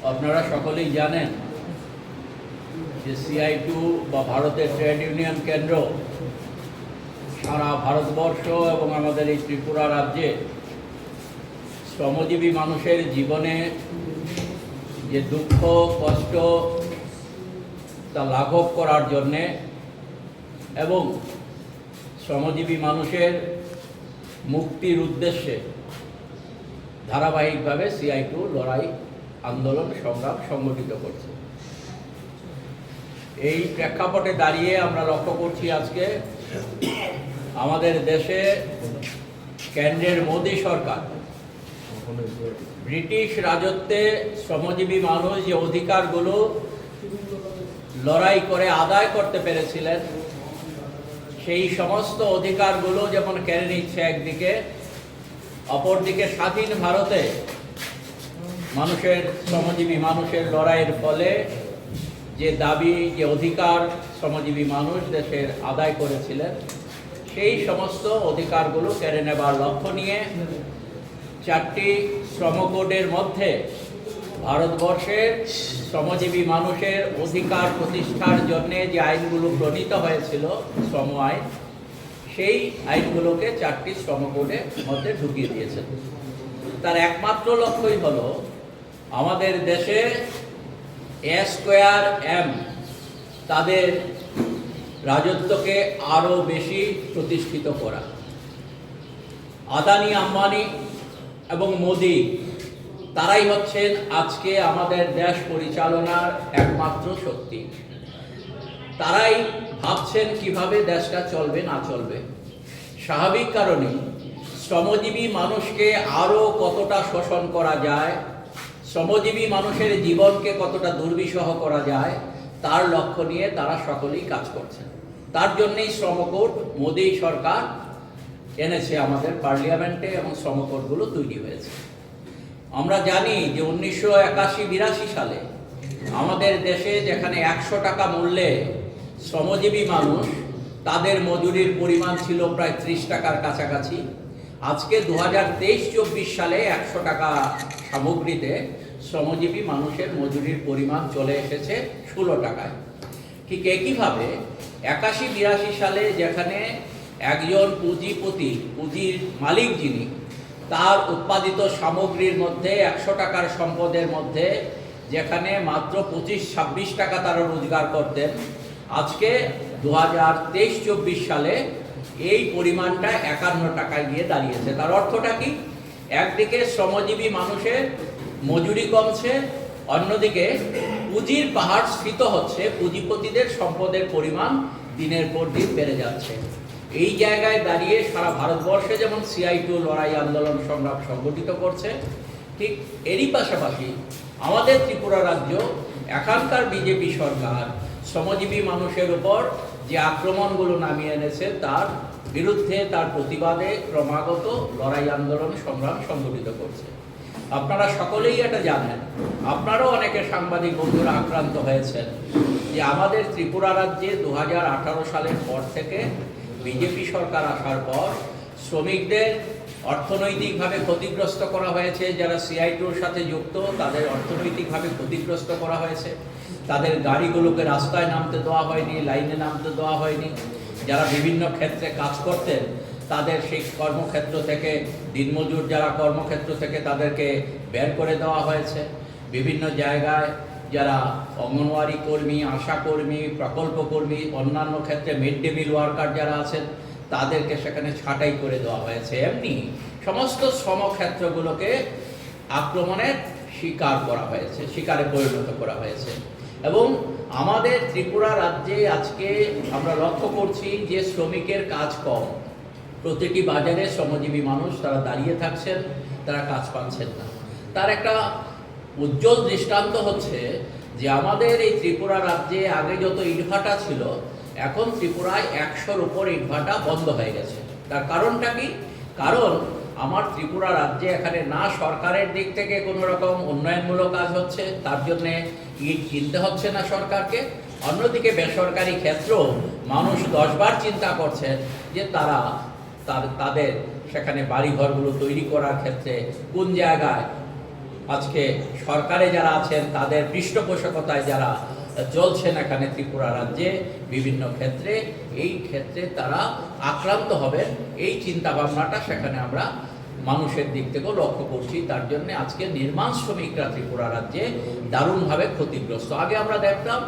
আপনারা সকলেই জানেন যে সিআই টু বা ভারতের ট্রেড ইউনিয়ন কেন্দ্র সারা ভারতবর্ষ এবং আমাদের এই ত্রিপুরা রাজ্যে শ্রমজীবী মানুষের জীবনে যে দুঃখ, কষ্ট তা লাঘব করার জন্যে এবং শ্রমজীবী মানুষের মুক্তির উদ্দেশ্যে ধারাবাহিকভাবে সিআই টু লড়াই আন্দোলন, সংগ্রাম সংগঠিত করছে। এই প্রেক্ষাপটে দাঁড়িয়ে আমরা লক্ষ্য করছি আজকে আমাদের দেশে কেন্দ্রের মোদী সরকার ব্রিটিশ রাজত্বে শ্রমজীবী মানুষ যে অধিকারগুলো লড়াই করে আদায় করতে পেরেছিলেন, সেই সমস্ত অধিকারগুলো যেমন কেড়ে নিচ্ছে একদিকে, অপরদিকে স্বাধীন ভারতে মানুষের শ্রমজীবী মানুষের লড়াইয়ের ফলে যে দাবি, যে অধিকার শ্রমজীবী মানুষ দেশের আদায় করেছিলেন, সেই সমস্ত অধিকারগুলো কেড়ে নেবার লক্ষ্য নিয়ে চারটি শ্রম কোডের মধ্যে ভারতবর্ষের শ্রমজীবী মানুষের অধিকার প্রতিষ্ঠার জন্য যে আইনগুলো প্রণীত হয়েছিল, শ্রম আইন, সেই আইনগুলোকে চারটি শ্রম কোডের মধ্যে ঢুকিয়ে দিয়েছেন। তার একমাত্র লক্ষ্যই হলো আমাদের দেশে স্কোয়ার এম তাদের রাজত্বকে আরও বেশি প্রতিষ্ঠিত করা। আদানি, আম্বানি এবং মোদি, তারাই হচ্ছেন আজকে আমাদের দেশ পরিচালনার একমাত্র শক্তি। তারাই ভাবছেন কীভাবে দেশটা চলবে, না চলবে। স্বাভাবিক কারণে শ্রমজীবী মানুষকে আরও কতটা শোষণ করা যায় শ্রমজীবী মানুষের জীবনকে কতটা দুর্বিষহ করা যায়, তার লক্ষ্য নিয়ে তারা সকলেই কাজ করছেন। তার জন্যই শ্রমকোট মোদী সরকার এনেছে আমাদের পার্লিয়ামেন্টে এবং শ্রমকোটগুলো তৈরি হয়েছে। আমরা জানি যে উনিশশো একাশি বিরাশি সালে আমাদের দেশে যেখানে একশো টাকা মূল্যে শ্রমজীবী মানুষ, তাদের মজুরির পরিমাণ ছিল প্রায় ত্রিশ টাকার কাছাকাছি। আজকে দু হাজার তেইশ চব্বিশ সালে একশো টাকা সামগ্রীতে শ্রমজীবী মানুষের মজুরির পরিমাণ চলে এসেছে ষোলো টাকায়। ঠিক একইভাবে একাশি বিরাশি সালে যেখানে একজন পুঁজিপতি, পুঁজির মালিক যিনি, তার উৎপাদিত সামগ্রীর মধ্যে একশো টাকার সম্পদের মধ্যে যেখানে মাত্র পঁচিশ ছাব্বিশ টাকা তারা রোজগার করতেন, আজকে দু হাজার তেইশ চব্বিশ সালে এই পরিমাণটা একান্ন টাকায় গিয়ে দাঁড়িয়েছে। তার অর্থটা কি? একদিকে শ্রমজীবী মানুষের মজুরি কমছে, অন্যদিকে পুঁজির পাহাড় স্ফীত হচ্ছে, পুঁজিপতিদের সম্পদের পরিমাণ দিনের পর দিন বেড়ে যাচ্ছে। এই জায়গায় দাঁড়িয়ে সারা ভারতবর্ষে যেমন সিআই টু লড়াই আন্দোলন সংগ্রাম সংগঠিত করছে, ঠিক এরই পাশাপাশি আমাদের ত্রিপুরা রাজ্য, এখানকার বিজেপি সরকার শ্রমজীবী মানুষের উপর যে আক্রমণগুলো নামিয়ে এনেছে, তার বিরুদ্ধে, তার প্রতিবাদে ক্রমাগত লড়াই, আন্দোলন, সংগ্রাম সংগঠিত করছে। আপনারা সকলেই এটা জানেন। আপনারাও অনেকে সাংবাদিক বন্ধুরা আক্রান্ত হয়েছেন যে আমাদের ত্রিপুরা রাজ্যে দু হাজার আঠারো সালের পর থেকে বিজেপি সরকার আসার পর শ্রমিকদের অর্থনৈতিকভাবে ক্ষতিগ্রস্ত করা হয়েছে, যারা সিআইটির সাথে যুক্ত, তাদের অর্থনৈতিকভাবে ক্ষতিগ্রস্ত করা হয়েছে। তাদের গাড়িগুলোকে রাস্তায় নামতে দেওয়া হয়নি, লাইনে নামতে দেওয়া হয়নি। যারা বিভিন্ন ক্ষেত্রে কাজ করতেন, তাদের সেই কর্মক্ষেত্র থেকে, দিনমজুর যারা কর্মক্ষেত্র থেকে তাদেরকে বের করে দেওয়া হয়েছে। বিভিন্ন জায়গায় যারা অঙ্গনওয়াড়ি কর্মী, আশা কর্মী, প্রকল্প কর্মী, অন্যান্য ক্ষেত্রে মিড ডে মিল ওয়ার্কার যারা আছেন তাদেরকে সেখানে ছাঁটাই করে দেওয়া হয়েছে। এমনি সমস্ত শ্রমক্ষেত্রগুলোকে আক্রমণের শিকার করা হয়েছে, শিকারে পরিণত করা হয়েছে। এবং আমাদের ত্রিপুরা রাজ্যে আজকে আমরা লক্ষ্য করছি যে শ্রমিকের কাজ কম। প্রতিটি বাজারে শ্রমজীবী মানুষ তারা দাঁড়িয়ে থাকছেন, তারা কাজ পাচ্ছেন না। তার একটা উজ্জ্বল দৃষ্টান্ত হচ্ছে যে আমাদের এই ত্রিপুরা রাজ্যে আগে যত ইটভাটা ছিল এখন ত্রিপুরায় একশোর উপর ইটভাটা বন্ধ হয়ে গেছে। তার কারণটা কি? কারণ আমার ত্রিপুরা রাজ্যে এখানে না সরকারের দিক থেকে কোনো রকম উন্নয়নমূলক কাজ হচ্ছে, তার জন্যে ইট কিনতে হচ্ছে না সরকারকে। অন্যদিকে বেসরকারি ক্ষেত্র মানুষ দশবার চিন্তা করছে যে তারা, তাদের সেখানে বাড়িঘরগুলো তৈরি করার ক্ষেত্রে কোন জায়গায় আজকে সরকারে যারা আছেন, তাদের পৃষ্ঠপোষকতায় যারা চলছেন এখানে ত্রিপুরা রাজ্যে বিভিন্ন ক্ষেত্রে, এই ক্ষেত্রে তারা আক্রান্ত হবেন। এই চিন্তা ভাবনাটা সেখানে আমরা মানুষের দিক থেকেও লক্ষ্য করছি। তার জন্য আজকে নির্মাণ শ্রমিকরা ত্রিপুরা রাজ্যে দারুণভাবে ক্ষতিগ্রস্ত। আগে আমরা দেখতাম